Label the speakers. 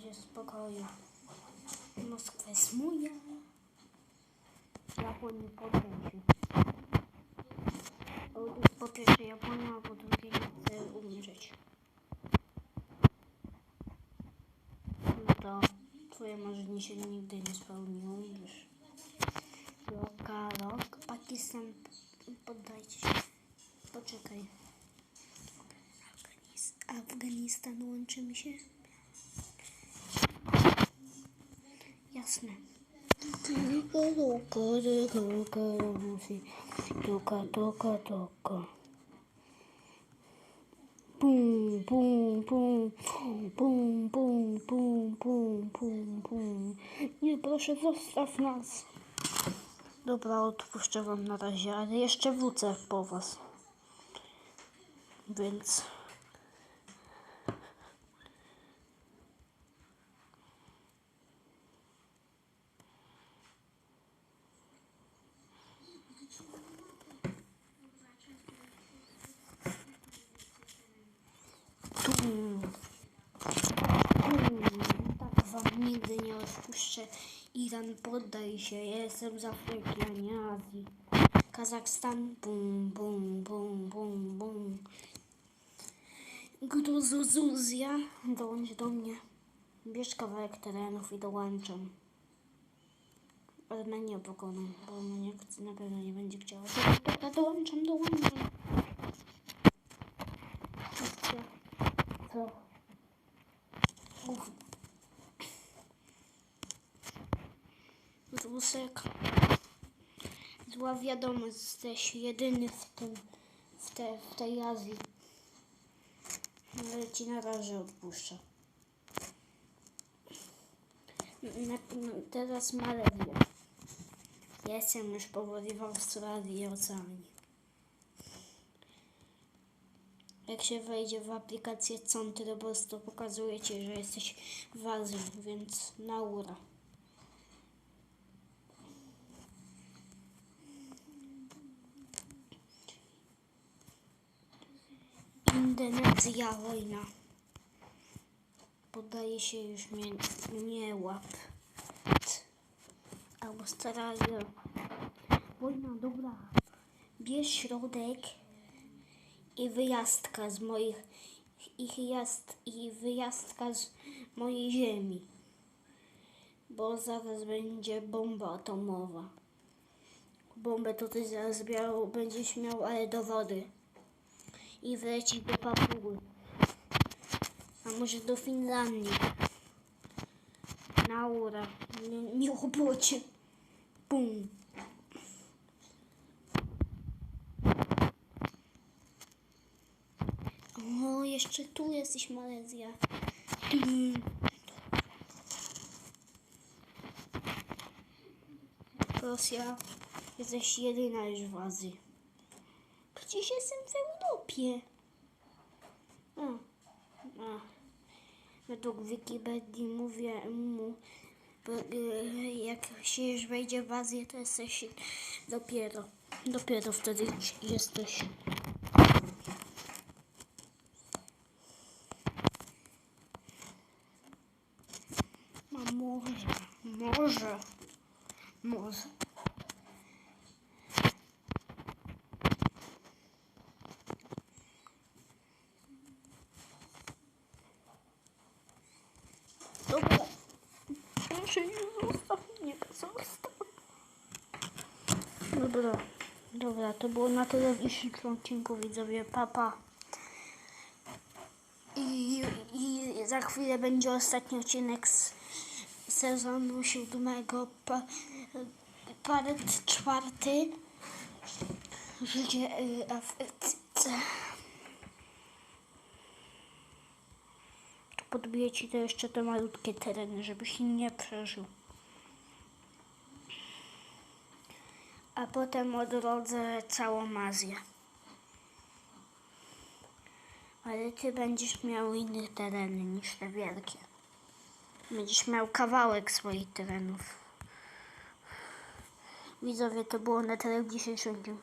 Speaker 1: razie spokoju. Moskwa jest moja. Japonii podręczy. Po pierwsze Japonia, a po drugie nie chcę umrzeć. No to twoje marzenie się nigdy nie spełniło, umrzesz. Loka, rok, Pakistan, poddajcie się. Poczekaj. Afganis- Afganistan, łączymy się? Jasne. Toka, toka, toka. Pum, pum, pum, pum, pum, pum, pum, pum, pum, pum. Nie, proszę, zostaw nas. Dobra, odpuszczę wam na razie, ale jeszcze wrócę po was. Więc... Tum. Tum. Tak wam nigdy nie Iran, poddaj się. Jestem z Afryki, a nie Azji. Kazachstan, bum, bum, bum, bum, bum. Gruzuzja, dołącz do mnie. Bierz kawałek terenów i dołączam. Armenię pokonam, bo Armenia na pewno nie będzie chciała. Dobra, dołączam, dołączam. Co? Uf. Rusek. Zła wiadomość, jesteś jedyny w tym, w, te, w tej Azji. Ale ci na razie odpuszczę. Na, na, teraz Malezja. Ja jestem już powoli w Australii i Oceanii. Jak się wejdzie w aplikację Contribus, to pokazuje ci, że jesteś w Azji, więc naura. Indonezja wojna. Podaje się już mnie nie łap. Australia. Wojna, dobra. Bierz środek i wyjazdka z moich ich jazd, i wyjazdka z mojej ziemi. Bo zaraz będzie bomba atomowa. Bombę to ty zaraz miał, będziesz miał, ale do wody. I wleci do Papuły. A może do Finlandii. Naura. Nie, nie łobocie. Bum. O, jeszcze tu jesteś Malezja. Rosja. Jesteś jedyna już w Azji. Przecież jestem w Europie. A, a. Według Wikipedii mówię mu, y, jak się już wejdzie w Azję, to jesteś dopiero, dopiero wtedy jesteś. A może, może, może. Dobra. Proszę zostaw mnie, zostaw. Dobra, dobra, to było na tyle w dzisiejszym odcinku, widzowie, papa. I, I za chwilę będzie ostatni odcinek z sezonu siódmego, pa, part czwarty. Życie y, Afryce. Podbiję ci to jeszcze te malutkie tereny, żebyś nie przeżył. A potem odrodzę całą Azję. Ale ty będziesz miał inne tereny niż te wielkie. Będziesz miał kawałek swoich terenów. Widzowie, to było na tyle w dzisiejszym odcinku.